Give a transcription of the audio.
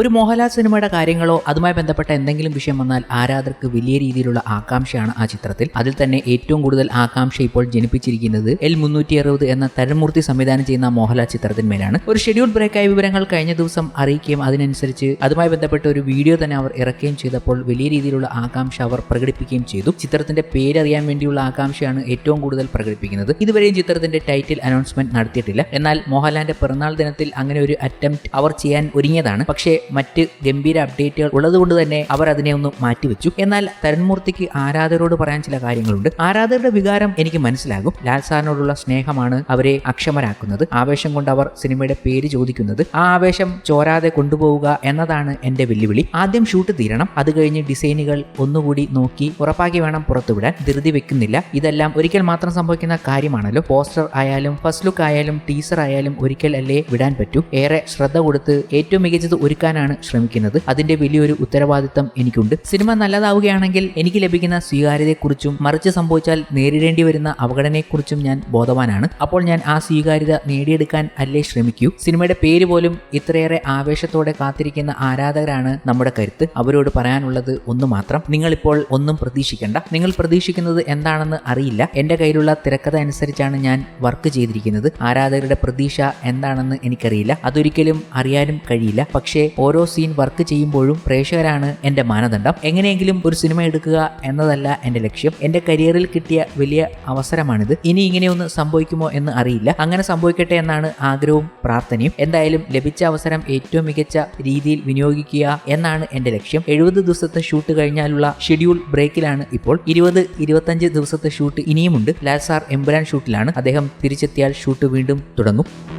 ഒരു മോഹൻലാൽ സിനിമയുടെ കാര്യങ്ങളോ അതുമായി ബന്ധപ്പെട്ട എന്തെങ്കിലും വിഷയം വന്നാൽ ആരാധകർക്ക് വലിയ രീതിയിലുള്ള ആകാംക്ഷയാണ് ആ ചിത്രത്തിൽ. അതിൽ തന്നെ ഏറ്റവും കൂടുതൽ ആകാംക്ഷ ഇപ്പോൾ ജനിപ്പിച്ചിരിക്കുന്നത് എൽ മുന്നൂറ്റി അറുപത് എന്ന തരമൂർത്തി സംവിധാനം ചെയ്യുന്ന മോഹൻലാൽ ചിത്രത്തിന്മേലാണ് ഒരു ഷെഡ്യൂൾ ബ്രേക്കായ വിവരങ്ങൾ കഴിഞ്ഞ ദിവസം അറിയിക്കുകയും അതിനനുസരിച്ച് അതുമായി ബന്ധപ്പെട്ട ഒരു വീഡിയോ തന്നെ അവർ ഇറക്കുകയും ചെയ്തപ്പോൾ വലിയ രീതിയിലുള്ള ആകാംക്ഷ അവർ പ്രകടിപ്പിക്കുകയും ചെയ്തു. ചിത്രത്തിന്റെ പേരറിയാൻ വേണ്ടിയുള്ള ആകാംക്ഷയാണ് ഏറ്റവും കൂടുതൽ പ്രകടിപ്പിക്കുന്നത്. ഇതുവരെയും ചിത്രത്തിന്റെ ടൈറ്റിൽ അനൗൺസ്മെന്റ് നടത്തിയിട്ടില്ല. എന്നാൽ മോഹൻലാലിന്റെ പിറന്നാൾ ദിനത്തിൽ അങ്ങനെ ഒരു അറ്റംപ്റ്റ് അവർ ചെയ്യാൻ ഒരുങ്ങിയതാണ്. പക്ഷേ മറ്റ് ഗംഭീര അപ്ഡേറ്റുകൾ ഉള്ളതുകൊണ്ട് തന്നെ അവർ അതിനെ ഒന്ന് മാറ്റിവെച്ചു. എന്നാൽ തരൺമൂർത്തിക്ക് ആരാധകരോട് പറയാൻ ചില കാര്യങ്ങളുണ്ട്. ആരാധകരുടെ വികാരം എനിക്ക് മനസ്സിലാകും. ലാൽ സാറിനോടുള്ള സ്നേഹമാണ് അവരെ അക്ഷമരാക്കുന്നത്. ആവേശം കൊണ്ട് അവർ സിനിമയുടെ പേര് ചോദിക്കുന്നത്. ആ ആവേശം ചോരാതെ കൊണ്ടുപോവുക എന്നതാണ് എന്റെ വെല്ലുവിളി. ആദ്യം ഷൂട്ട് തീരണം. അത് കഴിഞ്ഞ് ഡിസൈനുകൾ ഒന്നുകൂടി നോക്കി ഉറപ്പാക്കി വേണം പുറത്തുവിടാൻ. ധൃതി വെക്കുന്നില്ല. ഇതെല്ലാം ഒരിക്കൽ മാത്രം സംഭവിക്കുന്ന കാര്യമാണല്ലോ. പോസ്റ്റർ ആയാലും ഫസ്റ്റ് ലുക്ക് ആയാലും ടീസർ ആയാലും ഒരിക്കൽ അല്ലേ വിടാൻ പറ്റൂ. ഏറെ ശ്രദ്ധ കൊടുത്ത് ഏറ്റവും മികച്ചത് ഒരുക്കാനാണ് ശ്രമിക്കുന്നത്. അതിന്റെ വലിയൊരു ഉത്തരവാദിത്തം എനിക്കുണ്ട്. സിനിമ നല്ലതാവുകയാണെങ്കിൽ എനിക്ക് ലഭിക്കുന്ന സ്വീകാര്യതയെക്കുറിച്ചും മറിച്ച് സംഭവിച്ചാൽ നേരിടേണ്ടി വരുന്ന അവഗണനയെക്കുറിച്ചും ഞാൻ ബോധവാനാണ്. അപ്പോൾ ഞാൻ ആ സ്വീകാര്യത നേടിയെടുക്കാൻ അല്ലേ ശ്രമിക്കൂ. സിനിമയുടെ പേര് പോലും ഇത്രയേറെ ആവേശത്തോടെ കാത്തിരിക്കുന്ന ആരാധകരാണ് നമ്മുടെ കരുത്ത്. അവരോട് പറയാനുള്ളത് ഒന്ന് മാത്രം. നിങ്ങളിപ്പോൾ ഒന്നും പ്രതീക്ഷിക്കേണ്ട. നിങ്ങൾ പ്രതീക്ഷിക്കുന്നത് എന്താണെന്ന് അറിയില്ല. എന്റെ കയ്യിലുള്ള തിരക്കഥ അനുസരിച്ചാണ് ഞാൻ വർക്ക് ചെയ്തിരിക്കുന്നത്. ആരാധകരുടെ പ്രതീക്ഷ എന്താണെന്ന് എനിക്കറിയില്ല. അതൊരിക്കലും അറിയാനും കഴിയില്ല. പക്ഷേ ഓരോ സീൻ വർക്ക് ചെയ്യുമ്പോഴും പ്രേക്ഷകരാണ് എന്റെ മാനദണ്ഡം. എങ്ങനെയെങ്കിലും ഒരു സിനിമ എടുക്കുക എന്നതല്ല എന്റെ ലക്ഷ്യം. എന്റെ കരിയറിൽ കിട്ടിയ വലിയ അവസരമാണിത്. ഇനി ഇങ്ങനെയൊന്ന് സംഭവിക്കുമോ എന്ന് അറിയില്ല. അങ്ങനെ സംഭവിക്കട്ടെ എന്നാണ് ആഗ്രഹവും പ്രാർത്ഥനയും. എന്തായാലും ലഭിച്ച അവസരം ഏറ്റവും മികച്ച രീതിയിൽ വിനിയോഗിക്കുക എന്നാണ് എന്റെ ലക്ഷ്യം. എഴുപത് ദിവസത്തെ ഷൂട്ട് കഴിഞ്ഞാലുള്ള ഷെഡ്യൂൾ ബ്രേക്കിലാണ് ഇപ്പോൾ. ഇരുപത് ഇരുപത്തഞ്ച് ദിവസത്തെ ഷൂട്ട് ഇനിയുമുണ്ട്. ലാൽ സാർ എമ്പുരാൻ ഷൂട്ടിലാണ് അദ്ദേഹം തിരിച്ചെത്തിയാൽ ഷൂട്ട് വീണ്ടും തുടങ്ങും.